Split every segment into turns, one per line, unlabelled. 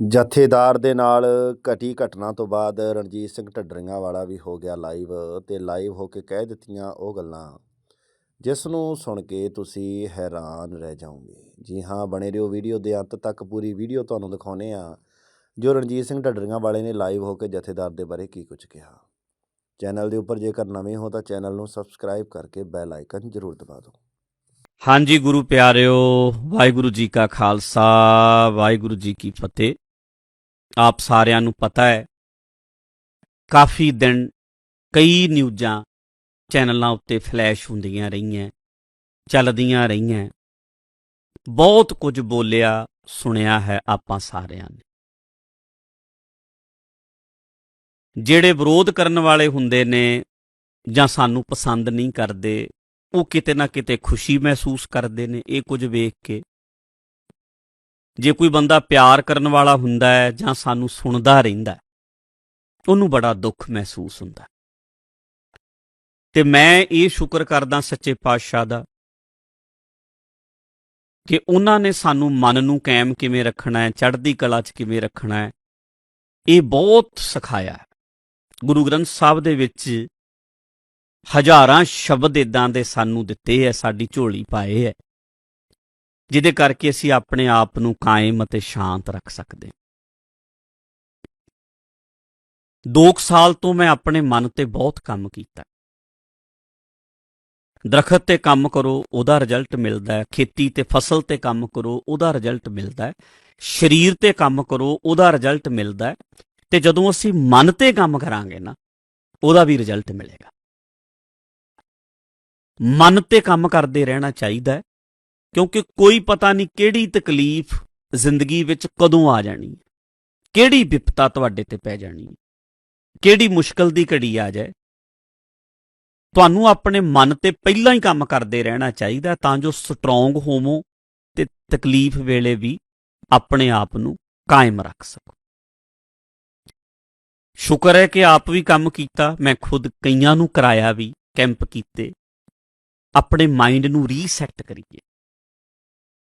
ਜਥੇਦਾਰ ਦੇ ਨਾਲ ਘਟੀ ਘਟਨਾ ਤੋਂ ਬਾਅਦ ਰਣਜੀਤ ਸਿੰਘ ਢੱਡਰੀਆਂ ਵਾਲਾ ਵੀ ਹੋ ਗਿਆ ਲਾਈਵ ਤੇ ਲਾਈਵ ਹੋ ਕੇ ਕਹਿ ਦਿੱਤੀਆਂ ਉਹ ਗੱਲਾਂ। ਜਿਸ ਨੂੰ ਸੁਣ ਕੇ ਤੁਸੀਂ ਹੈਰਾਨ ਰਹਿ ਜਾਓਗੇ। ਜੀ ਹਾਂ, ਬਣੇ ਰਹੋ ਵੀਡੀਓ ਦੇ ਅੰਤ ਤੱਕ। ਪੂਰੀ ਵੀਡੀਓ ਤੁਹਾਨੂੰ ਦਿਖਾਉਨੇ ਆ ਜੋ ਰਣਜੀਤ ਸਿੰਘ ਢੱਡਰੀਆਂ ਵਾਲੇ ਨੇ ਲਾਈਵ ਹੋ ਕੇ ਜਥੇਦਾਰ ਦੇ ਬਾਰੇ ਕੀ ਕੁਝ ਕਿਹਾ। ਚੈਨਲ ਦੇ ਉੱਪਰ ਜੇਕਰ ਨਵੇਂ ਹੋ ਤਾਂ ਚੈਨਲ ਨੂੰ ਸਬਸਕ੍ਰਾਈਬ ਕਰਕੇ ਬੈਲ ਆਈਕਨ ਜ਼ਰੂਰ ਦਬਾ ਦਿਓ।
ਹਾਂਜੀ, ਗੁਰੂ ਪਿਆਰਿਓ, ਵਾਹਿਗੁਰੂ ਜੀ ਕਾ ਖਾਲਸਾ, ਵਾਹਿਗੁਰੂ ਜੀ ਕੀ ਫਤਿਹ। ਆਪ ਸਾਰਿਆਂ ਨੂੰ ਪਤਾ ਹੈ। ਕਾਫੀ ਦਿਨ ਕਈ ਨਿਊਜ਼ਾਂ, ਚੈਨਲਾਂ ਉੱਤੇ ਫਲੈਸ਼ ਹੁੰਦੀਆਂ ਰਹੀਆਂ, ਚੱਲਦੀਆਂ ਰਹੀਆਂ। ਬਹੁਤ ਕੁਝ ਬੋਲਿਆ, ਸੁਣਿਆ ਹੈ ਆਪਾਂ ਸਾਰਿਆਂ ਨੇ। ਜਿਹੜੇ ਵਿਰੋਧ ਕਰਨ ਵਾਲੇ ਹੁੰਦੇ ਨੇ ਜਾਂ ਸਾਨੂੰ ਪਸੰਦ ਨਹੀਂ ਕਰਦੇ, ਉਹ ਕਿਤੇ ਨਾ ਕਿਤੇ ਖੁਸ਼ੀ ਮਹਿਸੂਸ ਕਰਦੇ ਨੇ, ਇਹ ਕੁਝ ਵੇਖ ਕੇ। ਜੇ ਕੋਈ ਬੰਦਾ ਪਿਆਰ ਕਰਨ ਵਾਲਾ ਹੁੰਦਾ ਹੈ ਜਾਂ ਸਾਨੂੰ ਸੁਣਦਾ ਰਹਿੰਦਾ ਉਹਨੂੰ ਬੜਾ ਦੁੱਖ ਮਹਿਸੂਸ ਹੁੰਦਾ ਹੈ। ਤੇ ਮੈਂ ਇਹ ਸ਼ੁਕਰ ਕਰਦਾ ਸੱਚੇ ਪਾਤਸ਼ਾਹ ਦਾ ਕਿ ਉਹਨਾਂ ਨੇ ਸਾਨੂੰ ਮਨ ਨੂੰ ਕਾਇਮ ਕਿਵੇਂ ਰੱਖਣਾ ਹੈ, ਚੜ੍ਹਦੀ ਕਲਾ 'ਚ ਕਿਵੇਂ ਰੱਖਣਾ ਹੈ, ਇਹ ਬਹੁਤ ਸਿਖਾਇਆ ਗੁਰੂ ਗ੍ਰੰਥ ਸਾਹਿਬ ਦੇ ਵਿੱਚ ਹਜ਼ਾਰਾਂ ਸ਼ਬਦ ਇਦਾਂ ਦੇ ਸਾਨੂੰ ਦਿੱਤੇ ਐ ਸਾਡੀ ਝੋਲੀ ਪਾਏ ਐ ਜਿਹਦੇ ਕਰਕੇ ਅਸੀਂ ਆਪਣੇ ਆਪ ਨੂੰ ਕਾਇਮ ਅਤੇ ਸ਼ਾਂਤ ਰੱਖ ਸਕਦੇ ਦੋ ਕੁ ਸਾਲ ਤੋਂ ਮੈਂ ਆਪਣੇ ਮਨ ਤੇ ਬਹੁਤ ਕੰਮ ਕੀਤਾ ਦਰਖਤ ਤੇ ਕੰਮ ਕਰੋ, ਉਹਦਾ ਰਿਜ਼ਲਟ ਮਿਲਦਾ ਹੈ। ਖੇਤੀ ਤੇ ਫਸਲ ਤੇ ਕੰਮ ਕਰੋ, ਉਹਦਾ ਰਿਜ਼ਲਟ ਮਿਲਦਾ ਹੈ। ਸਰੀਰ ਤੇ ਕੰਮ ਕਰੋ, ਉਹਦਾ ਰਿਜ਼ਲਟ ਮਿਲਦਾ ਹੈ। ਤੇ ਜਦੋਂ ਅਸੀਂ ਮਨ ਤੇ ਕੰਮ ਕਰਾਂਗੇ ਨਾ, ਉਹਦਾ ਵੀ ਰਿਜ਼ਲਟ ਮਿਲੇਗਾ। ਮਨ ਤੇ ਕੰਮ ਕਰਦੇ ਰਹਿਣਾ ਚਾਹੀਦਾ ਕਿਉਂਕਿ ਕੋਈ ਪਤਾ ਨਹੀਂ ਕਿਹੜੀ ਤਕਲੀਫ ਜ਼ਿੰਦਗੀ ਵਿੱਚ ਕਦੋਂ ਆ ਜਾਣੀ ਹੈ। ਕਿਹੜੀ ਵਿਪਤਾ ਤੁਹਾਡੇ ਤੇ ਪੈ ਜਾਣੀ ਹੈ। ਕਿਹੜੀ ਮੁਸ਼ਕਲ ਦੀ ਘੜੀ ਆ ਜਾਏ। ਤੁਹਾਨੂੰ ਆਪਣੇ ਮਨ ਤੇ ਪਹਿਲਾਂ ਹੀ ਕੰਮ ਕਰਦੇ ਰਹਿਣਾ ਚਾਹੀਦਾ ਤਾਂ ਜੋ ਸਟਰੋਂਗ ਹੋਵੋ ਤੇ ਤਕਲੀਫ ਵੇਲੇ ਵੀ ਆਪਣੇ ਆਪ ਨੂੰ ਕਾਇਮ ਰੱਖ ਸਕੋ। ਸ਼ੁਕਰ ਹੈ ਕਿ ਆਪ ਵੀ ਕੰਮ ਕੀਤਾ, ਮੈਂ ਖੁਦ ਕਈਆਂ ਨੂੰ ਕਰਾਇਆ ਵੀ, ਕੈਂਪ ਕੀਤੇ। ਆਪਣੇ ਮਾਈਂਡ ਨੂੰ ਰੀਸੈਟ ਕਰੀਏ।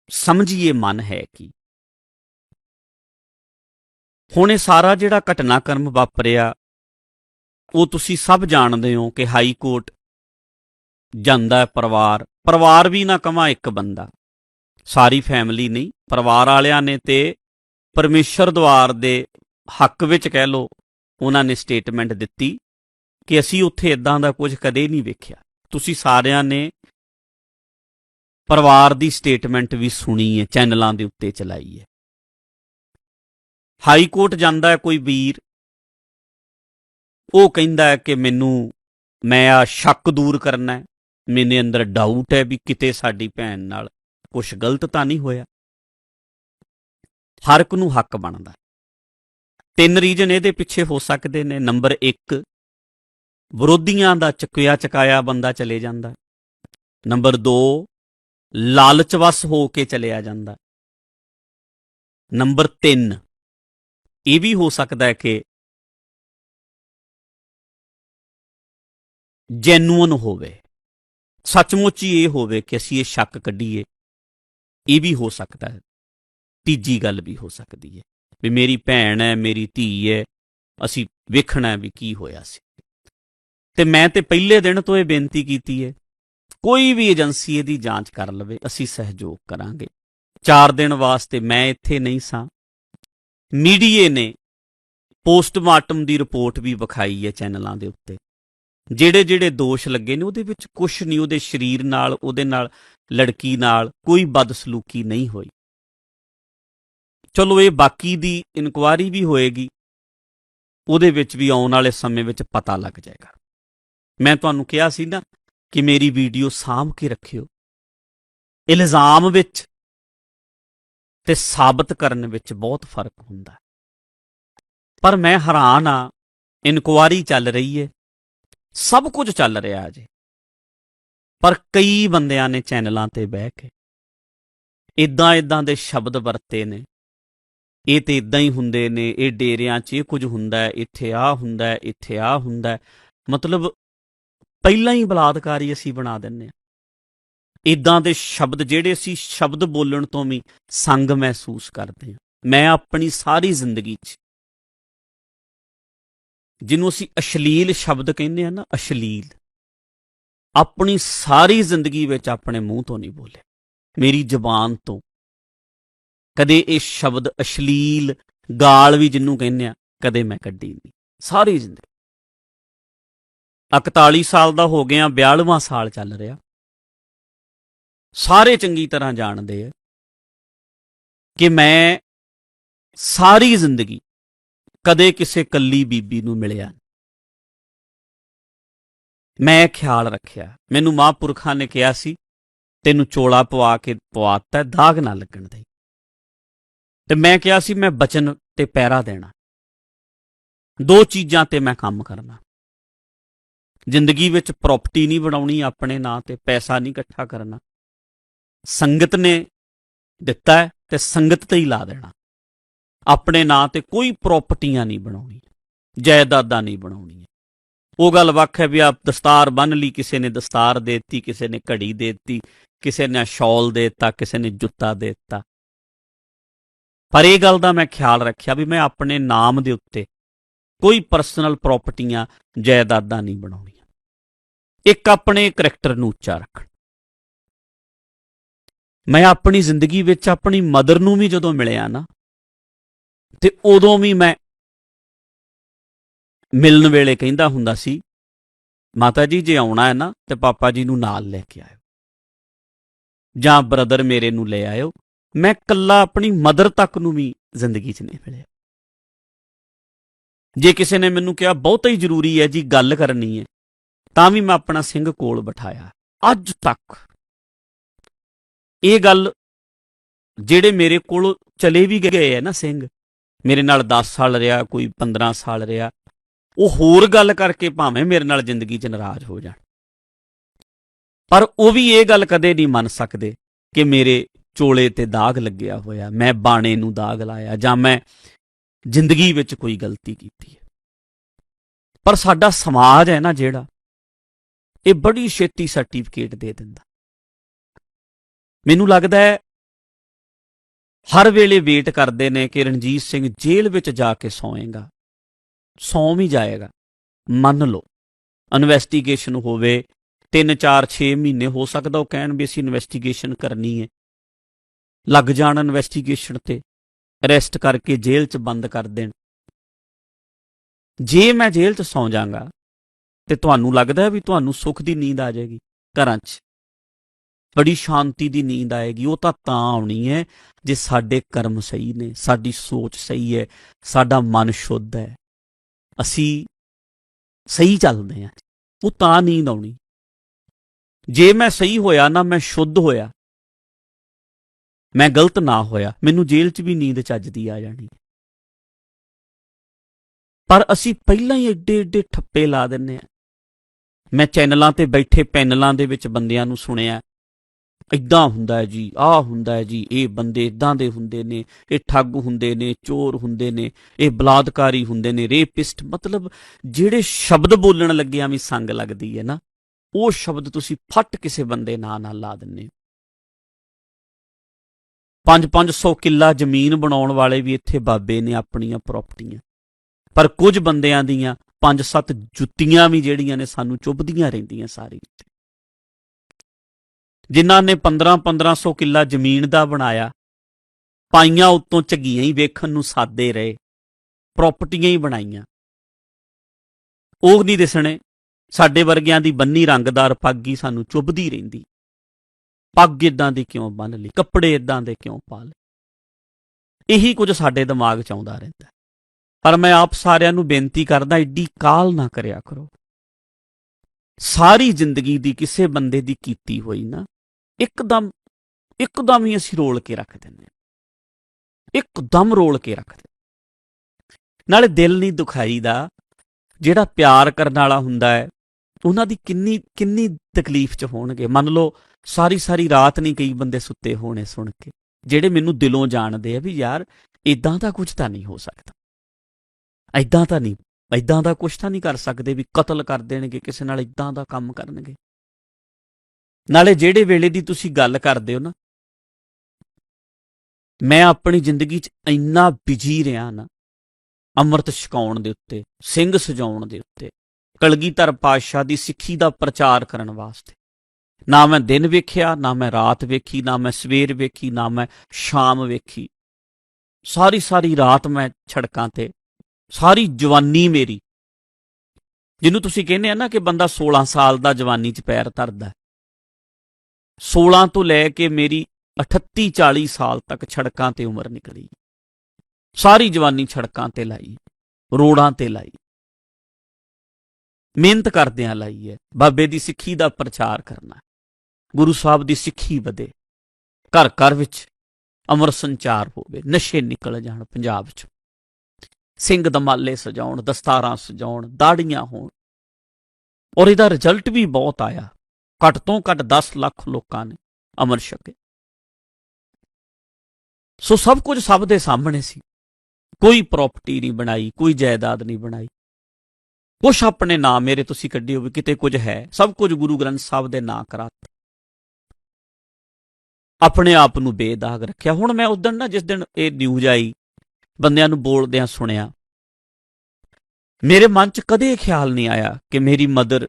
ਸਮਝੀਏ ਮਨ ਹੈ ਕੀ। ਹੁਣ ਇਹ ਸਾਰਾ ਜਿਹੜਾ ਘਟਨਾਕ੍ਰਮ ਵਾਪਰਿਆ, ਉਹ ਤੁਸੀਂ ਸਭ ਜਾਣਦੇ ਹੋ ਕਿ ਹਾਈ ਕੋਰਟ ਜਾਂਦਾ ਪਰਿਵਾਰ। ਪਰਿਵਾਰ ਵੀ ਨਾ ਕਮਾ ਇੱਕ ਬੰਦਾ। ਸਾਰੀ ਫੈਮਿਲੀ ਨਹੀਂ, ਪਰਿਵਾਰ ਵਾਲਿਆਂ ਨੇ ਤੇ ਪਰਮੇਸ਼ਰ ਦਵਾਰ ਦੇ ਹੱਕ ਵਿੱਚ ਕਹਿ ਲੋ ਉਹਨਾਂ ਨੇ ਸਟੇਟਮੈਂਟ ਦਿੱਤੀ ਕਿ ਅਸੀਂ ਉੱਥੇ ਇਦਾਂ ਦਾ ਕੁਝ ਕਦੇ ਨਹੀਂ ਵੇਖਿਆ। ਤੁਸੀਂ ਸਾਰਿਆਂ ਨੇ ਪਰਿਵਾਰ ਦੀ ਸਟੇਟਮੈਂਟ ਵੀ ਸੁਣੀ ਹੈ, ਚੈਨਲਾਂ ਦੇ ਉੱਤੇ ਚਲਾਈ ਹੈ। ਹਾਈ ਕੋਰਟ ਜਾਂਦਾ ਹੈ ਕੋਈ ਵੀਰ, ਉਹ ਕਹਿੰਦਾ ਹੈ ਕਿ ਮੈਨੂੰ, ਮੈਂ ਆ ਸ਼ੱਕ ਦੂਰ ਕਰਨਾ ਹੈ, ਮੇਰੇ ਅੰਦਰ ਡਾਊਟ ਹੈ ਵੀ ਕਿਤੇ ਸਾਡੀ ਭੈਣ ਨਾਲ ਕੁਝ ਗਲਤ ਤਾਂ ਨਹੀਂ ਹੋਇਆ। ਹਰ ਇੱਕ ਨੂੰ ਹੱਕ ਬਣਦਾ ਤਿੰਨ ਰੀਜਨ ਇਹਦੇ ਪਿੱਛੇ ਹੋ ਸਕਦੇ ਨੇ। ਨੰਬਰ 1 ਵਿਰੋਧੀਆਂ ਦਾ ਚੱਕਿਆ ਚਕਾਇਆ ਬੰਦਾ ਚਲੇ ਜਾਂਦਾ ਨੰਬਰ 2 ਲਾਲਚਵਸ ਹੋ ਕੇ ਚਲਿਆ ਜਾਂਦਾ। ਨੰਬਰ 3 ਇਹ ਵੀ ਹੋ ਸਕਦਾ ਹੈ ਕਿ ਜੈਨੂਅਨ ਹੋਵੇ। ਸੱਚਮੁੱਚ ਹੀ ਇਹ ਹੋਵੇ ਕਿ ਅਸੀਂ ਇਹ ਸ਼ੱਕ ਕੱਢੀਏ, ਇਹ ਵੀ ਹੋ ਸਕਦਾ ਹੈ। ਤੀਜੀ ਗੱਲ ਵੀ ਹੋ ਸਕਦੀ ਹੈ ਵੀ ਮੇਰੀ ਭੈਣ ਹੈ, ਮੇਰੀ ਧੀ ਹੈ, ਅਸੀਂ ਵੇਖਣਾ ਵੀ ਕੀ ਹੋਇਆ ਸੀ। ਤੇ ਮੈਂ ਤੇ ਪਹਿਲੇ ਦਿਨ ਤੋਂ ਇਹ ਬੇਨਤੀ ਕੀਤੀ ਹੈ ਕੋਈ ਵੀ ਏਜੰਸੀ ਇਹਦੀ ਜਾਂਚ ਕਰ ਲਵੇ, ਅਸੀਂ ਸਹਿਯੋਗ ਕਰਾਂਗੇ। 4 ਦਿਨ ਵਾਸਤੇ ਮੈਂ ਇੱਥੇ ਨਹੀਂ ਸਾਂ। ਮੀਡੀਏ ਨੇ ਪੋਸਟਮਾਰਟਮ ਦੀ ਰਿਪੋਰਟ ਵੀ ਵਿਖਾਈ ਹੈ ਚੈਨਲਾਂ ਦੇ ਉੱਤੇ। ਜਿਹੜੇ ਜਿਹੜੇ ਦੋਸ਼ ਲੱਗੇ ਨੇ, ਉਹਦੇ ਵਿੱਚ ਕੁਝ ਨਹੀਂ ਉਹਦੇ ਸਰੀਰ ਨਾਲ, ਉਹਦੇ ਨਾਲ, ਲੜਕੀ ਨਾਲ ਕੋਈ ਬਦਸਲੂਕੀ ਨਹੀਂ ਹੋਈ। ਚਲੋ, ਇਹ ਬਾਕੀ ਦੀ ਇਨਕੁਆਰੀ ਵੀ ਹੋਏਗੀ। ਉਹਦੇ ਵਿੱਚ ਵੀ ਆਉਣ ਵਾਲੇ ਸਮੇਂ ਵਿੱਚ ਪਤਾ ਲੱਗ ਜਾਏਗਾ। ਮੈਂ ਤੁਹਾਨੂੰ ਕਿਹਾ ਸੀ ਨਾ ਕਿ ਮੇਰੀ ਵੀਡੀਓ ਸਾਂਭ ਕੇ ਰੱਖਿਓ। ਇਲਜ਼ਾਮ ਵਿੱਚ ਤੇ ਸਾਬਤ ਕਰਨ ਵਿੱਚ ਬਹੁਤ ਫ਼ਰਕ ਹੁੰਦਾ ਪਰ ਮੈਂ ਹੈਰਾਨ ਆ ਇਨਕੁਆਰੀ ਚੱਲ ਰਹੀ ਹੈ। ਸਭ ਕੁਝ ਚੱਲ ਰਿਹਾ ਅਜੇ। ਪਰ ਕਈ ਬੰਦਿਆਂ ਨੇ ਚੈਨਲਾਂ ਤੇ ਬਹਿ ਕੇ ਇਦਾਂ ਇਦਾਂ ਦੇ ਸ਼ਬਦ ਵਰਤੇ ਨੇ। ਇਹ ਤੇ ਇਦਾਂ ਹੀ ਹੁੰਦੇ ਨੇ, ਇਹ ਡੇਰਿਆਂ 'ਚ ਇਹ ਕੁਝ ਹੁੰਦਾ ਇੱਥੇ ਆ ਹੁੰਦਾ ਇੱਥੇ ਆ ਹੁੰਦਾ ਮਤਲਬ ਪਹਿਲਾਂ ਹੀ ਬਲਾਤਕਾਰੀ ਅਸੀਂ ਬਣਾ ਦਿੰਨੇ ਆ ਇਦਾਂ ਦੇ ਸ਼ਬਦ ਜਿਹੜੇ ਅਸੀਂ ਸ਼ਬਦ ਬੋਲਣ ਤੋਂ ਵੀ ਸੰਗ ਮਹਿਸੂਸ ਕਰਦੇ ਹਾਂ। ਮੈਂ ਆਪਣੀ ਸਾਰੀ ਜ਼ਿੰਦਗੀ 'ਚ ਜਿਹਨੂੰ ਅਸੀਂ ਅਸ਼ਲੀਲ ਸ਼ਬਦ ਕਹਿੰਦੇ ਆ ਨਾ, ਅਸ਼ਲੀਲ, ਆਪਣੀ ਸਾਰੀ ਜ਼ਿੰਦਗੀ ਵਿੱਚ ਆਪਣੇ ਮੂੰਹ ਤੋਂ ਨਹੀਂ ਬੋਲੇ ਮੇਰੀ ਜ਼ੁਬਾਨ ਤੋਂ। ਕਦੇ ਇਹ ਸ਼ਬਦ ਅਸ਼ਲੀਲ, ਗਾਲ ਵੀ ਜਿਹਨੂੰ ਕਹਿੰਦੇ ਆ ਕਦੇ ਮੈਂ ਕੱਢੀ ਨਹੀਂ। ਸਾਰੀ ਜ਼ਿੰਦਗੀ। 41 ਸਾਲ ਦਾ ਹੋ ਗਿਆ 42ਵਾਂ ਸਾਲ ਚੱਲ ਰਿਹਾ। ਸਾਰੇ ਚੰਗੀ ਤਰ੍ਹਾਂ ਜਾਣਦੇ ਆ ਕਿ ਮੈਂ ਸਾਰੀ ਜ਼ਿੰਦਗੀ ਕਦੇ ਕਿਸੇ ਕੱਲੀ ਬੀਬੀ ਨੂੰ ਮਿਲਿਆ ਮੈਂ ਖਿਆਲ ਰੱਖਿਆ। ਮੈਨੂੰ ਮਹਾਂਪੁਰਖਾਂ ਨੇ ਕਿਹਾ ਸੀ, ਤੈਨੂੰ ਚੋਲਾ ਪਵਾ ਕੇ ਪਵਾਤਾ ਦਾਗ ਨਾ ਲੱਗਣ ਦੇ। ਤੇ ਮੈਂ ਕਿਹਾ ਸੀ, ਮੈਂ ਬਚਨ ਤੇ ਪੈਰਾ ਦੇਣਾ। ਦੋ ਚੀਜ਼ਾਂ ਤੇ ਮੈਂ ਕੰਮ ਕਰਨਾ। ਜ਼ਿੰਦਗੀ ਵਿੱਚ ਪ੍ਰਾਪਰਟੀ ਨਹੀਂ ਬਣਾਉਣੀ ਆਪਣੇ ਨਾਂ ਤੇ, ਪੈਸਾ ਨਹੀਂ ਇਕੱਠਾ ਕਰਨਾ। ਸੰਗਤ ਨੇ ਦਿੱਤਾ ਹੈ ਤੇ ਸੰਗਤ ਤੇ ਹੀ ਲਾ ਦੇਣਾ। ਆਪਣੇ ਨਾਂ ਤੇ ਕੋਈ ਪ੍ਰਾਪਰਟੀਆਂ ਨਹੀਂ ਬਣਾਉਣੀ ਜਾਇਦਾਦਾਂ ਨਹੀਂ ਬਣਾਉਣੀਆਂ। ਉਹ ਗੱਲ ਵੱਖ ਹੈ ਵੀ ਆਪ ਦਸਤਾਰ ਬੰਨ ਲਈ, ਕਿਸੇ ਨੇ ਦਸਤਾਰ ਦੇ ਦਿੱਤੀ, ਕਿਸੇ ਨੇ ਘੜੀ ਦੇ ਦਿੱਤੀ, ਕਿਸੇ ਨੇ ਸ਼ਾਲ ਦੇ ਦਿੱਤਾ, ਕਿਸੇ ਨੇ ਜੁੱਤਾ ਦੇ ਦਿੱਤਾ। ਪਰ ਇਹ ਗੱਲ ਦਾ ਮੈਂ ਖਿਆਲ ਰੱਖਿਆ ਵੀ ਮੈਂ ਆਪਣੇ ਨਾਮ ਦੇ ਉੱਤੇ ਕੋਈ ਪਰਸਨਲ ਪ੍ਰਾਪਰਟੀਆਂ ਜਾਇਦਾਦਾਂ ਨਹੀਂ ਬਣਾਉਣੀਆਂ। ਇੱਕ ਆਪਣੇ ਕਰੈਕਟਰ ਨੂੰ ਉੱਚਾ ਰੱਖਣ। ਮੈਂ ਆਪਣੀ ਜ਼ਿੰਦਗੀ ਵਿੱਚ ਆਪਣੀ ਮਦਰ ਨੂੰ ਵੀ ਜਦੋਂ ਮਿਲਿਆ ਨਾ, ਤੇ ਉਦੋਂ ਵੀ ਮੈਂ ਮਿਲਣ ਵੇਲੇ ਕਹਿੰਦਾ ਹੁੰਦਾ ਸੀ, ਮਾਤਾ ਜੀ, ਜੇ ਆਉਣਾ ਹੈ ਨਾ, ਤੇ ਪਾਪਾ ਜੀ ਨੂੰ ਨਾਲ ਲੈ ਕੇ ਆਇਓ। ਜਾਂ ਬ੍ਰਦਰ ਮੇਰੇ ਨੂੰ ਲੈ ਆਇਓ। ਮੈਂ ਕੱਲਾ ਆਪਣੀ ਮਦਰ ਤੱਕ ਨੂੰ ਵੀ ਜ਼ਿੰਦਗੀ 'ਚ ਨਹੀਂ ਮਿਲਿਆ। ਜੇ ਕਿਸੇ ਨੇ ਮੈਨੂੰ ਕਿਹਾ, ਬਹੁਤਾ ਹੀ ਜ਼ਰੂਰੀ ਹੈ ਜੀ ਗੱਲ ਕਰਨੀ ਹੈ, ਤਾਂ ਵੀ ਮੈਂ ਆਪਣਾ ਸਿੰਘ ਕੋਲ ਬਿਠਾਇਆ। ਅੱਜ ਤੱਕ ਇਹ ਗੱਲ ਜਿਹੜੇ ਮੇਰੇ ਕੋਲ ਚਲੇ ਵੀ ਗਏ ਹੈ ਨਾ ਸਿੰਘ, ਮੇਰੇ ਨਾਲ 10 ਸਾਲ ਰਿਹਾ, ਕੋਈ 15 ਸਾਲ ਰਿਹਾ, ਉਹ ਹੋਰ ਗੱਲ ਕਰਕੇ ਭਾਵੇਂ ਮੇਰੇ ਨਾਲ ਜ਼ਿੰਦਗੀ 'ਚ ਨਾਰਾਜ਼ ਹੋ ਜਾਣ। ਪਰ ਉਹ ਵੀ ਇਹ ਗੱਲ ਕਦੇ ਨਹੀਂ ਮੰਨ ਸਕਦੇ ਕਿ ਮੇਰੇ ਚੋਲੇ ਤੇ ਦਾਗ ਲੱਗਿਆ ਹੋਇਆ, ਮੈਂ ਬਾਣੇ ਨੂੰ ਦਾਗ ਲਾਇਆ ਜਾਂ ਮੈਂ ਜ਼ਿੰਦਗੀ ਵਿੱਚ ਕੋਈ ਗਲਤੀ ਕੀਤੀ ਹੈ। ਪਰ ਸਾਡਾ ਸਮਾਜ ਹੈ ਨਾ ਜਿਹੜਾ ਇਹ ਬੜੀ ਛੇਤੀ ਸਰਟੀਫਿਕੇਟ ਦੇ ਦਿੰਦਾ। ਮੈਨੂੰ ਲੱਗਦਾ ਹੈ ਹਰ ਵੇਲੇ ਵੇਟ ਕਰਦੇ ਨੇ ਕਿ ਰਣਜੀਤ ਸਿੰਘ ਜੇਲ੍ਹ ਵਿੱਚ ਜਾ ਕੇ ਸੌਏਗਾ। ਸੌਂ ਵੀ ਜਾਏਗਾ। ਮੰਨ ਲਓ ਇਨਵੈਸਟੀਗੇਸ਼ਨ ਹੋਵੇ 3 4 6 ਮਹੀਨੇ ਹੋ ਸਕਦਾ ਉਹ ਕਹਿਣ ਵੀ ਅਸੀਂ ਇਨਵੈਸਟੀਗੇਸ਼ਨ ਕਰਨੀ ਹੈ। ਲੱਗ ਜਾਣ ਇਨਵੈਸਟੀਗੇਸ਼ਨ ਤੇ। ਅਰੈਸਟ ਕਰਕੇ ਜੇਲ੍ਹ 'ਚ ਬੰਦ ਕਰ ਦੇਣ। ਜੇ ਮੈਂ ਜੇਲ੍ਹ 'ਚ ਸੌਂ ਜਾਗਾ, ਤੇ ਤੁਹਾਨੂੰ ਲੱਗਦਾ ਹੈ ਵੀ ਤੁਹਾਨੂੰ ਸੁੱਖ ਦੀ ਨੀਂਦ ਆ ਜਾਏਗੀ ਘਰਾਂ 'ਚ। ਬੜੀ ਸ਼ਾਂਤੀ ਦੀ ਨੀਂਦ ਆਏਗੀ, ਉਹ ਤਾਂ ਤਾਂ ਆਉਣੀ ਹੈ ਜੇ ਸਾਡੇ ਕਰਮ ਸਹੀ ਨੇ, ਸਾਡੀ ਸੋਚ ਸਹੀ ਹੈ, ਸਾਡਾ ਮਨ ਸ਼ੁੱਧ ਹੈ। ਅਸੀਂ ਸਹੀ ਚੱਲਦੇ ਹਾਂ, ਉਹ ਤਾਂ ਨੀਂਦ ਆਉਣੀ। ਜੇ ਮੈਂ ਸਹੀ ਹੋਇਆ ਨਾ ਮੈਂ ਸ਼ੁੱਧ ਹੋਇਆ ਮੈਂ ਗਲਤ ਨਾ ਹੋਇਆ, ਮੈਨੂੰ ਜੇਲ੍ਹ 'ਚ ਵੀ ਨੀਂਦ ਚੱਜਦੀ ਆ ਜਾਣੀ। ਪਰ ਅਸੀਂ ਪਹਿਲਾਂ ਹੀ ਏਡੇ ਏਡੇ ਠੱਪੇ ਲਾ ਦਿੰਨੇ ਆ। ਮੈਂ ਚੈਨਲਾਂ ਤੇ ਬੈਠੇ ਪੈਨਲਾਂ ਦੇ ਵਿੱਚ ਬੰਦਿਆਂ ਨੂੰ ਸੁਣਿਆ ਇਦਾਂ ਹੁੰਦਾ ਜੀ, ਆਹ ਹੁੰਦਾ ਜੀ, ਇਹ ਬੰਦੇ ਇਦਾਂ ਦੇ ਹੁੰਦੇ ਨੇ, ਇਹ ਠੱਗ ਹੁੰਦੇ ਨੇ, ਚੋਰ ਹੁੰਦੇ ਨੇ, ਇਹ ਬਲਾਤਕਾਰੀ ਹੁੰਦੇ ਨੇ, ਰੇਪਿਸਟ। ਮਤਲਬ ਜਿਹੜੇ ਸ਼ਬਦ ਬੋਲਣ ਲੱਗਿਆਂ ਵੀ ਸੰਗ ਲੱਗਦੀ ਹੈ ਨਾ, ਉਹ ਸ਼ਬਦ ਤੁਸੀਂ ਫੱਟ ਕਿਸੇ ਬੰਦੇ ਨਾਂ ਨਾਲ ਲਾ ਦਿੰਨੇ ਹੋ। 5-500 ਕਿੱਲਾ ਜ਼ਮੀਨ ਬਣਾਉਣ ਵਾਲੇ ਵੀ ਇੱਥੇ ਬਾਬੇ ਨੇ ਆਪਣੀਆਂ ਪ੍ਰਾਪਰਟੀਆਂ। ਪਰ ਕੁਝ ਬੰਦਿਆਂ ਦੀਆਂ 5-7 ਜੁੱਤੀਆਂ ਵੀ ਜਿਹੜੀਆਂ ਨੇ ਸਾਨੂੰ ਚੁੱਭਦੀਆਂ ਰਹਿੰਦੀਆਂ ਸਾਰੀ ਜਿਨ੍ਹਾਂ ਨੇ 15-1500 ਕਿੱਲਾ ਜ਼ਮੀਨ ਦਾ ਬਣਾਇਆ, ਪਾਈਆਂ ਉੱਤੋਂ ਝੱਗੀਆਂ ਹੀ ਵੇਖਣ ਨੂੰ ਸਾਦੇ ਰਹੇ, ਪ੍ਰਾਪਰਟੀਆਂ ਹੀ ਬਣਾਈਆਂ। ਉਹ ਨਹੀਂ ਦਿਸਣੇ, ਸਾਡੇ ਵਰਗਿਆਂ ਦੀ ਬੰਨੀ ਰੰਗਦਾਰ ਪੱਗ ਹੀ ਸਾਨੂੰ ਚੁੱਭਦੀ ਰਹਿੰਦੀ। ਪੱਗ ਇਦਾਂ ਦੀ ਕਿਉਂ ਬੰਨ ਲਈ ਕੱਪੜੇ ਇਦਾਂ ਦੇ ਕਿਉਂ ਪਾ ਲਏ? ਇਹੀ ਕੁਝ ਸਾਡੇ ਦਿਮਾਗ 'ਚ ਆਉਂਦਾ ਰਹਿੰਦਾ ਪਰ ਮੈਂ ਆਪ ਸਾਰਿਆਂ ਨੂੰ ਬੇਨਤੀ ਕਰਦਾ, ਏਡੀ ਕਾਲ ਨਾ ਕਰਿਆ ਕਰੋ। ਸਾਰੀ ਜ਼ਿੰਦਗੀ ਦੀ ਕਿਸੇ ਬੰਦੇ ਦੀ ਕੀਤੀ ਹੋਈ ਨਾ, ਇੱਕਦਮ ਇੱਕਦਮ ਹੀ ਅਸੀਂ ਰੋਲ ਕੇ ਰੱਖ ਦਿੰਦੇ ਹਾਂ। ਇੱਕਦਮ ਰੋਲ ਕੇ ਰੱਖ ਦਿੰਦੇ ਨਾਲੇ ਦਿਲ ਨਹੀਂ ਦੁਖਾਈ ਦਾ ਜਿਹੜਾ ਪਿਆਰ ਕਰਨ ਵਾਲਾ ਹੁੰਦਾ ਹੈ ਉਹਨਾਂ ਦੀ ਕਿੰਨੀ ਕਿੰਨੀ ਤਕਲੀਫ 'ਚ ਹੋਣਗੇ? ਮੰਨ ਲਓ, ਸਾਰੀ ਸਾਰੀ ਰਾਤ ਨਹੀਂ ਕਈ ਬੰਦੇ ਸੁੱਤੇ ਹੋਣੇ ਸੁਣ ਕੇ। ਜਿਹੜੇ ਮੈਨੂੰ ਦਿਲੋਂ ਜਾਣਦੇ ਆ ਵੀ ਯਾਰ ਇਦਾਂ ਦਾ ਕੁਝ ਤਾਂ ਨਹੀਂ ਹੋ ਸਕਦਾ। ਇਦਾਂ ਤਾਂ ਨਹੀਂ ਇਦਾਂ ਦਾ ਕੁਝ ਤਾਂ ਨਹੀਂ ਕਰ ਸਕਦੇ ਵੀ ਕਤਲ ਕਰ ਦੇਣਗੇ, ਕਿਸੇ ਨਾਲ ਇਦਾਂ ਦਾ ਕੰਮ ਕਰਨਗੇ। ਨਾਲੇ ਜਿਹੜੇ ਵੇਲੇ ਦੀ ਤੁਸੀਂ ਗੱਲ ਕਰਦੇ ਹੋ ਨਾ, ਮੈਂ ਆਪਣੀ ਜ਼ਿੰਦਗੀ 'ਚ ਇੰਨਾ ਬਿਜ਼ੀ ਰਿਹਾ ਨਾ, ਅੰਮ੍ਰਿਤ ਛਕਾਉਣ ਦੇ ਉੱਤੇ, ਸਿੰਘ ਸਜਾਉਣ ਦੇ ਉੱਤੇ ਕਲਗੀਧਰ ਪਾਤਸ਼ਾਹ ਦੀ ਸਿੱਖੀ ਦਾ ਪ੍ਰਚਾਰ ਕਰਨ ਵਾਸਤੇ। ਨਾ ਮੈਂ ਦਿਨ ਵੇਖਿਆ, ਨਾ ਮੈਂ ਰਾਤ ਵੇਖੀ, ਨਾ ਮੈਂ ਸਵੇਰ ਵੇਖੀ, ਨਾ ਮੈਂ ਸ਼ਾਮ ਵੇਖੀ। ਸਾਰੀ ਸਾਰੀ ਰਾਤ ਮੈਂ ਛੜਕਾਂ ਤੇ, ਸਾਰੀ ਜਵਾਨੀ ਮੇਰੀ। ਜਿਹਨੂੰ ਤੁਸੀਂ ਕਹਿੰਦੇ ਆ ਨਾ ਕਿ ਬੰਦਾ 16 ਸਾਲ ਦਾ ਜਵਾਨੀ 'ਚ ਪੈਰ ਧਰਦਾ ਹੈ। 16 ਤੋਂ ਲੈ ਕੇ ਮੇਰੀ 38 40 ਸਾਲ ਤੱਕ ਛੜਕਾਂ ਤੇ ਉਮਰ ਨਿਕਲੀ। ਸਾਰੀ ਜਵਾਨੀ ਛੜਕਾਂ ਤੇ ਲਾਈ, ਰੋੜਾਂ ਤੇ ਲਾਈ। ਮਿਹਨਤ ਕਰਦਿਆਂ ਲਾਈ ਹੈ। ਬਾਬੇ ਦੀ ਸਿੱਖੀ ਦਾ ਪ੍ਰਚਾਰ ਕਰਨਾ ਗੁਰੂ ਸਾਹਿਬ ਦੀ ਸਿੱਖੀ ਵਧੇ। ਘਰ ਘਰ ਵਿੱਚ ਅਮਰ ਸੰਚਾਰ ਹੋਵੇ। ਨਸ਼ੇ ਨਿਕਲ ਜਾਣ ਪੰਜਾਬ 'ਚ। ਸਿੰਘ ਦਮਾਲੇ ਸਜਾਉਣ, ਦਸਤਾਰਾਂ ਸਜਾਉਣ, ਦਾੜੀਆਂ ਹੋਣ। ਔਰ ਇਹਦਾ ਰਿਜ਼ਲਟ ਵੀ ਬਹੁਤ ਆਇਆ। ਘੱਟ ਤੋਂ ਘੱਟ 10 ਲੱਖ ਲੋਕਾਂ ਨੇ ਅਮਰ ਛਕੇ। ਸੋ ਸਭ ਕੁਝ ਸਭ ਦੇ ਸਾਹਮਣੇ ਸੀ। ਕੋਈ ਪ੍ਰਾਪਰਟੀ ਨਹੀਂ ਬਣਾਈ, ਕੋਈ ਜਾਇਦਾਦ ਨਹੀਂ ਬਣਾਈ। ਕੁਛ ਆਪਣੇ ਨਾਮ ਮੇਰੇ ਤੁਸੀਂ ਕੱਢੇ ਹੋਵੇ, ਕਿਤੇ ਕੁਝ ਹੈ, ਸਭ ਕੁਝ ਗੁਰੂ ਗ੍ਰੰਥ ਸਾਹਿਬ ਦੇ ਨਾਂ ਕਰਾ ਆਪਣੇ ਆਪ ਨੂੰ ਬੇਦਾਗ ਰੱਖਿਆ। ਹੁਣ ਮੈਂ ਉਦੋਂ ਨਾ ਜਿਸ ਦਿਨ ਇਹ ਨਿਊਜ਼ ਆਈ, ਬੰਦਿਆਂ ਨੂੰ ਬੋਲਦਿਆਂ ਸੁਣਿਆ, ਮੇਰੇ ਮਨ 'ਚ ਕਦੇ ਖਿਆਲ ਨਹੀਂ ਆਇਆ ਕਿ ਮੇਰੀ ਮਦਰ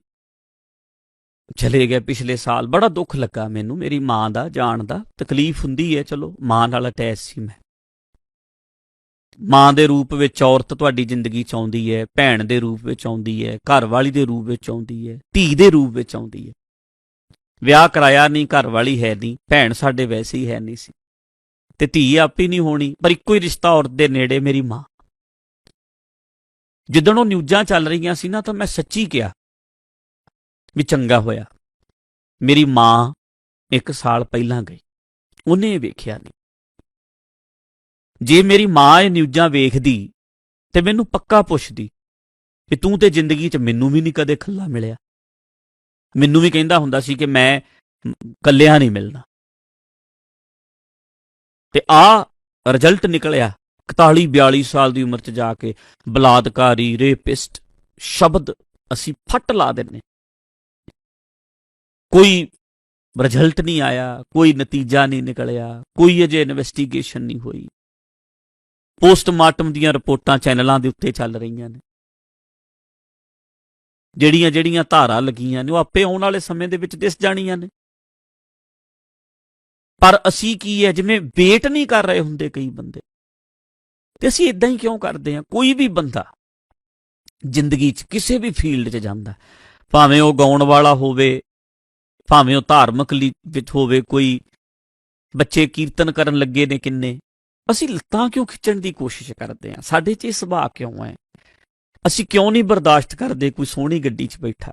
ਚਲੇ ਗਏ ਪਿਛਲੇ ਸਾਲ। ਬੜਾ ਦੁੱਖ ਲੱਗਾ ਮੈਨੂੰ, ਮੇਰੀ ਮਾਂ ਦਾ, ਜਾਣ ਦਾ, ਤਕਲੀਫ ਹੁੰਦੀ ਹੈ, ਚਲੋ ਮਾਂ ਨਾਲ ਅਟੈਚ ਸੀ ਮੈਂ। ਮਾਂ ਦੇ ਰੂਪ ਵਿੱਚ ਔਰਤ ਤੁਹਾਡੀ ਜ਼ਿੰਦਗੀ 'ਚ ਆਉਂਦੀ ਹੈ, ਭੈਣ ਦੇ ਰੂਪ ਵਿੱਚ ਆਉਂਦੀ ਹੈ ਘਰ ਵਾਲੀ ਦੇ ਰੂਪ ਵਿੱਚ ਆਉਂਦੀ ਹੈ, ਧੀ ਦੇ ਰੂਪ ਵਿੱਚ ਆਉਂਦੀ ਹੈ। ਵਿਆਹ ਕਰਾਇਆ ਨਹੀਂ ਘਰ ਵਾਲੀ ਹੈ ਨਹੀਂ, ਭੈਣ ਸਾਡੇ ਵੈਸੇ ਹੀ ਹੈ ਨਹੀਂ ਸੀ। ਤੇ ਧੀ ਆਪੀ ਨਹੀਂ ਹੋਣੀ, ਪਰ ਇੱਕੋ ਹੀ ਰਿਸ਼ਤਾ ਔਰਤ ਦੇ ਨੇੜੇ ਮੇਰੀ ਮਾਂ। ਜਿੱਦਣ ਉਹ ਨਿਊਜ਼ਾਂ ਚੱਲ ਰਹੀਆਂ ਸੀ ਨਾ, ਤਾਂ ਮੈਂ ਸੱਚੀ ਕਿਹਾ ਵੀ ਚੰਗਾ ਹੋਇਆ। ਮੇਰੀ ਮਾਂ ਇੱਕ ਸਾਲ ਪਹਿਲਾਂ ਗਈ। ਉਹਨੇ ਵੇਖਿਆ ਨਹੀਂ। ਜੇ ਮੇਰੀ ਮਾਂ ਇਹ ਨਿਊਜ਼ਾਂ ਵੇਖਦੀ ਤੇ ਮੈਨੂੰ ਪੱਕਾ ਪੁੱਛਦੀ ਵੀ ਤੂੰ ਤੇ ਜ਼ਿੰਦਗੀ 'ਚ ਮੈਨੂੰ ਵੀ ਨਹੀਂ ਕਦੇ ਖੱਲਾ ਮਿਲਿਆ। ਮੈਨੂੰ ਵੀ ਕਹਿੰਦਾ ਹੁੰਦਾ ਸੀ ਕਿ ਮੈਂ ਕੱਲਿਆਂ ਨਹੀਂ ਮਿਲਣਾ। ਤੇ ਆ ਰਿਜ਼ਲਟ ਨਿਕਲਿਆ 41 42 ਸਾਲ ਦੀ ਉਮਰ 'ਚ ਜਾ ਕੇ ਬਲਾਤਕਾਰੀ, ਰੇਪਿਸਟ ਸ਼ਬਦ ਅਸੀਂ ਫੱਟ ਲਾ ਦਿੰਨੇ ਕੋਈ ਰਿਜ਼ਲਟ ਨਹੀਂ ਆਇਆ, ਕੋਈ ਨਤੀਜਾ ਨਹੀਂ ਨਿਕਲਿਆ, ਕੋਈ ਅਜੇ ਇਨਵੈਸਟੀਗੇਸ਼ਨ ਨਹੀਂ ਹੋਈ। ਪੋਸਟਮਾਰਟਮ ਦੀਆਂ ਰਿਪੋਰਟਾਂ ਚੈਨਲਾਂ ਦੇ ਉੱਤੇ ਚੱਲ ਰਹੀਆਂ ਨੇ। ਜਿਹੜੀਆਂ ਜਿਹੜੀਆਂ ਧਾਰਾਂ ਲੱਗੀਆਂ ਨੇ, ਉਹ ਆਪੇ ਆਉਣ ਵਾਲੇ ਸਮੇਂ ਦੇ ਵਿੱਚ ਦਿਸ ਜਾਣੀਆਂ ਨੇ। ਪਰ ਅਸੀਂ ਕੀ ਹੈ, ਜਿਵੇਂ ਵੇਟ ਨਹੀਂ ਕਰ ਰਹੇ ਹੁੰਦੇ ਕਈ ਬੰਦੇ, ਤੇ ਅਸੀਂ ਇਦਾਂ ਹੀ ਕਿਉਂ ਕਰਦੇ ਹਾਂ? ਕੋਈ ਵੀ ਬੰਦਾ ਜ਼ਿੰਦਗੀ 'ਚ ਕਿਸੇ ਵੀ ਫੀਲਡ 'ਚ ਜਾਂਦਾ, ਭਾਵੇਂ ਉਹ ਗਾਉਣ ਵਾਲਾ ਹੋਵੇ, ਭਾਵੇਂ ਉਹ ਧਾਰਮਿਕ ਲੀ- ਵਿੱਚ ਹੋਵੇ, ਕੋਈ ਬੱਚੇ ਕੀਰਤਨ ਕਰਨ ਲੱਗੇ ਨੇ ਕਿੰਨੇ ਅਸੀਂ ਲੱਤਾਂ ਕਿਉਂ ਖਿੱਚਣ ਦੀ ਕੋਸ਼ਿਸ਼ ਕਰਦੇ ਹਾਂ? ਸਾਡੇ 'ਚ ਇਹ ਸੁਭਾਅ ਕਿਉਂ ਹੈ? ਅਸੀਂ ਕਿਉਂ ਨਹੀਂ ਬਰਦਾਸ਼ਤ ਕਰਦੇ ਕੋਈ ਸੋਹਣੀ ਗੱਡੀ 'ਚ ਬੈਠਾ?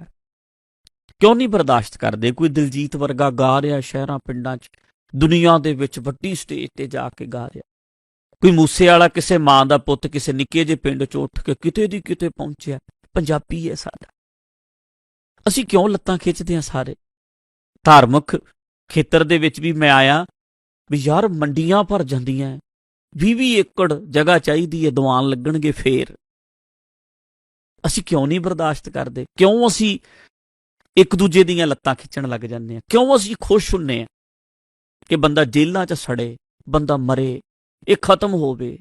ਕਿਉਂ ਨਹੀਂ ਬਰਦਾਸ਼ਤ ਕਰਦੇ ਕੋਈ ਦਿਲਜੀਤ ਵਰਗਾ ਗਾ ਰਿਹਾ ਸ਼ਹਿਰਾਂ, ਪਿੰਡਾਂ 'ਚ, ਦੁਨੀਆ ਦੇ ਵਿੱਚ ਵੱਡੀ ਸਟੇਜ ਤੇ ਜਾ ਕੇ ਗਾ ਰਿਹਾ? ਕੋਈ ਮੂਸੇ ਵਾਲਾ ਕਿਸੇ ਮਾਂ ਦਾ ਪੁੱਤ ਕਿਸੇ ਨਿੱਕੇ ਜਿਹੇ ਪਿੰਡ 'ਚ ਉੱਠ ਕੇ ਕਿਤੇ ਦੀ ਕਿਤੇ ਪਹੁੰਚਿਆ? ਪੰਜਾਬੀ ਹੈ ਸਾਡਾ। ਅਸੀਂ ਕਿਉਂ ਲੱਤਾਂ ਖਿੱਚਦੇ ਹਾਂ ਸਾਰੇ? ਧਾਰਮਿਕ ਖੇਤਰ ਦੇ ਵਿੱਚ ਵੀ ਮੈਂ ਆਇਆ ਵੀ ਯਾਰ ਮੰਡੀਆਂ ਭਰ ਜਾਂਦੀਆਂ। 20-20 ਏਕੜ ਜਗ੍ਹਾ ਚਾਹੀਦੀ ਹੈ, ਦੀਵਾਨ ਲੱਗਣਗੇ ਫੇਰ। ਅਸੀਂ ਕਿਉਂ ਨਹੀਂ ਬਰਦਾਸ਼ਤ ਕਰਦੇ? ਕਿਉਂ ਅਸੀਂ ਇੱਕ ਦੂਜੇ ਦੀਆਂ ਲੱਤਾਂ ਖਿੱਚਣ ਲੱਗ ਜਾਂਦੇ ਹਾਂ? ਕਿਉਂ ਅਸੀਂ ਖੁਸ਼ ਹੁੰਨੇ ਆ ਕਿ ਬੰਦਾ ਜੇਲ੍ਹਾਂ 'ਚ ਸੜੇ, ਬੰਦਾ ਮਰੇ, ਇਹ ਖਤਮ ਹੋਵੇ?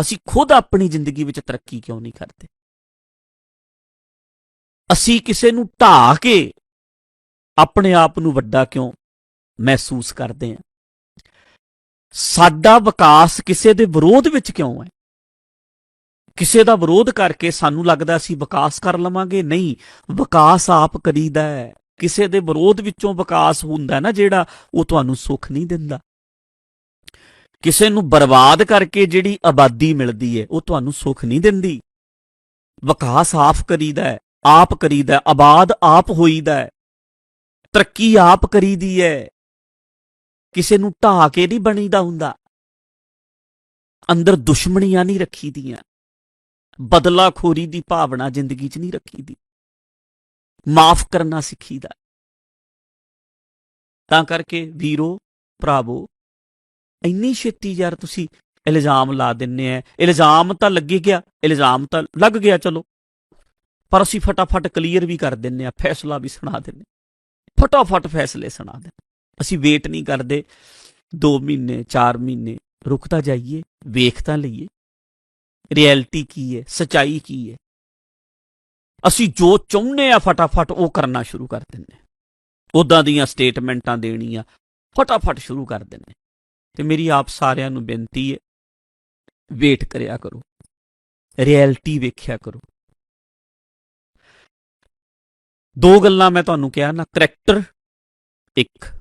ਅਸੀਂ ਖੁਦ ਆਪਣੀ ਜ਼ਿੰਦਗੀ ਵਿੱਚ ਤਰੱਕੀ ਕਿਉਂ ਨਹੀਂ ਕਰਦੇ? ਅਸੀਂ ਕਿਸੇ ਨੂੰ ਢਾ ਕੇ ਆਪਣੇ ਆਪ ਨੂੰ ਵੱਡਾ ਕਿਉਂ ਮਹਿਸੂਸ ਕਰਦੇ ਹਾਂ? ਸਾਡਾ ਵਿਕਾਸ ਕਿਸੇ ਦੇ ਵਿਰੋਧ ਵਿੱਚ ਕਿਉਂ ਹੈ? ਕਿਸੇ ਦਾ ਵਿਰੋਧ ਕਰਕੇ ਸਾਨੂੰ ਲੱਗਦਾ ਅਸੀਂ ਵਿਕਾਸ ਕਰ ਲਵਾਂਗੇ? ਨਹੀਂ, ਵਿਕਾਸ ਆਪ ਕਰੀਦਾ ਹੈ। ਕਿਸੇ ਦੇ ਵਿਰੋਧ ਵਿੱਚੋਂ ਵਿਕਾਸ ਹੁੰਦਾ ਨਾ ਜਿਹੜਾ, ਉਹ ਤੁਹਾਨੂੰ ਸੁੱਖ ਨਹੀਂ ਦਿੰਦਾ। ਕਿਸੇ ਨੂੰ ਬਰਬਾਦ ਕਰਕੇ ਜਿਹੜੀ ਆਬਾਦੀ ਮਿਲਦੀ ਹੈ, ਉਹ ਤੁਹਾਨੂੰ ਸੁੱਖ ਨਹੀਂ ਦਿੰਦੀ। ਵਿਕਾਸ ਆਪ ਕਰੀਦਾ ਹੈ, ਆਪ ਕਰੀਦਾ ਆਬਾਦ ਆਪ ਹੋਈਦਾ ਹੈ। ਤਰੱਕੀ ਆਪ ਕਰੀਦੀ ਹੈ। ਕਿਸੇ ਨੂੰ ਢਾ ਕੇ ਨਹੀਂ ਬਣੀਦਾ ਹੁੰਦਾ। ਅੰਦਰ ਦੁਸ਼ਮਣੀਆਂ ਨਹੀਂ ਰੱਖੀ ਦੀਆਂ ਬਦਲਾਖੋਰੀ ਦੀ ਭਾਵਨਾ ਜ਼ਿੰਦਗੀ 'ਚ ਨਹੀਂ ਰੱਖੀਦੀ। ਮਾਫ ਕਰਨਾ ਸਿੱਖੀਦਾ। ਤਾਂ ਕਰਕੇ ਵੀਰੋ, ਭਰਾਵੋ, ਇੰਨੀ ਛੇਤੀ ਯਾਰ ਤੁਸੀਂ ਇਲਜ਼ਾਮ ਲਾ ਦਿੰਨੇ ਆ। ਇਲਜ਼ਾਮ ਤਾਂ ਲੱਗੇ ਗਿਆ, ਇਲਜ਼ਾਮ ਤਾਂ ਲੱਗ ਗਿਆ, ਚਲੋ। ਪਰ ਅਸੀਂ ਫਟਾਫਟ ਕਲੀਅਰ ਵੀ ਕਰ ਦਿੰਨੇ ਆ, ਫੈਸਲਾ ਵੀ ਸੁਣਾ ਦਿੰਨੇ ਫਟਾਫਟ ਫੈਸਲੇ ਸੁਣਾ ਦਿੰਨੇ ਅਸੀਂ ਵੇਟ ਨਹੀਂ ਕਰਦੇ। 2 ਮਹੀਨੇ 4 ਮਹੀਨੇ, ਰੁਕ ਤਾਂ ਜਾਈਏ, ਵੇਖ ਤਾਂ ਲਈਏ। ਰਿਐਲਿਟੀ ਕੀ ਹੈ? ਸਚਾਈ ਕੀ ਹੈ? ਅਸੀਂ ਜੋ ਚਾਹੁੰਦੇ ਆ ਫਟਾਫਟ ਉਹ ਕਰਨਾ ਸ਼ੁਰੂ ਕਰ ਦਿੰਦੇ ਹਾਂ। ਉਦਾਂ ਦੀਆਂ ਸਟੇਟਮੈਂਟਾਂ ਦੇਣੀਆਂ, ਫਟਾਫਟ ਸ਼ੁਰੂ ਕਰ ਦਿੰਦੇ ਹਾਂ। ਤੇ ਮੇਰੀ ਆਪ ਸਾਰਿਆਂ ਨੂੰ ਬੇਨਤੀ ਹੈ ਵੇਟ ਕਰਿਆ ਕਰੋ। ਰਿਐਲਿਟੀ ਵੇਖਿਆ ਕਰੋ। ਦੋ ਗੱਲਾਂ ਮੈਂ ਤੁਹਾਨੂੰ ਕਿਹਾ ਨਾ ਕਰੈਕਟਰ ਇੱਕ।